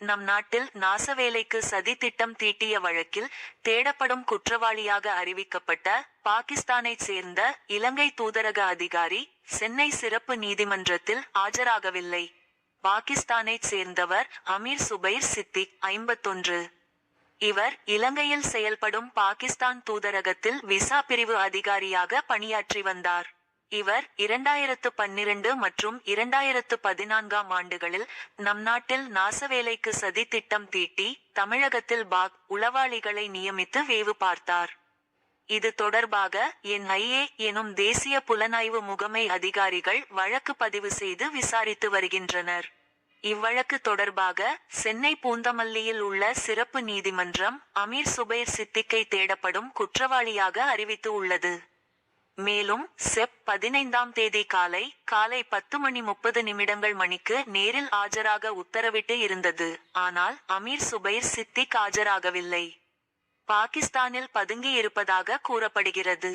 நம் நாட்டில் நாசவேலைக்கு சதி திட்டம் தீட்டிய வழக்கில் தேடப்படும் குற்றவாளியாக அறிவிக்கப்பட்ட பாகிஸ்தானைச் சேர்ந்த இலங்கை தூதரக அதிகாரி சென்னை சிறப்பு நீதிமன்றத்தில் ஆஜராகவில்லை. பாகிஸ்தானைச் சேர்ந்தவர் அமீர் சுபைர் சித்திக் ஐம்பத்தொன்று. இவர் இலங்கையில் செயல்படும் பாகிஸ்தான் தூதரகத்தில் விசா பிரிவு அதிகாரியாக பணியாற்றி வந்தார். இவர் இரண்டாயிரத்து பன்னிரண்டு மற்றும் இரண்டாயிரத்து பதினான்காம் ஆண்டுகளில் நம் நாட்டில் நாசவேலைக்கு சதி திட்டம் தீட்டி தமிழகத்தில் பாக் உளவாளிகளை நியமித்து வேவு பார்த்தார். இது தொடர்பாக என்ஐஏ எனும் தேசிய புலனாய்வு முகமை அதிகாரிகள் வழக்கு பதிவு செய்து விசாரித்து வருகின்றனர். இவ்வழக்கு தொடர்பாக சென்னை பூந்தமல்லியில் உள்ள சிறப்பு நீதிமன்றம் அமீர் சுபைர் சித்திக்கை தேடப்படும் குற்றவாளியாக அறிவித்து உள்ளது. மேலும் செப் பதினைந்தாம் தேதி காலை காலை பத்து மணி முப்பது நிமிடங்கள் மணிக்கு நேரில் ஆஜராக உத்தரவிட்டு இருந்தது. ஆனால் அமீர் சுபைர் சித்திக் ஆஜராகவில்லை. பாகிஸ்தானில் பதுங்கி இருப்பதாக கூறப்படுகிறது.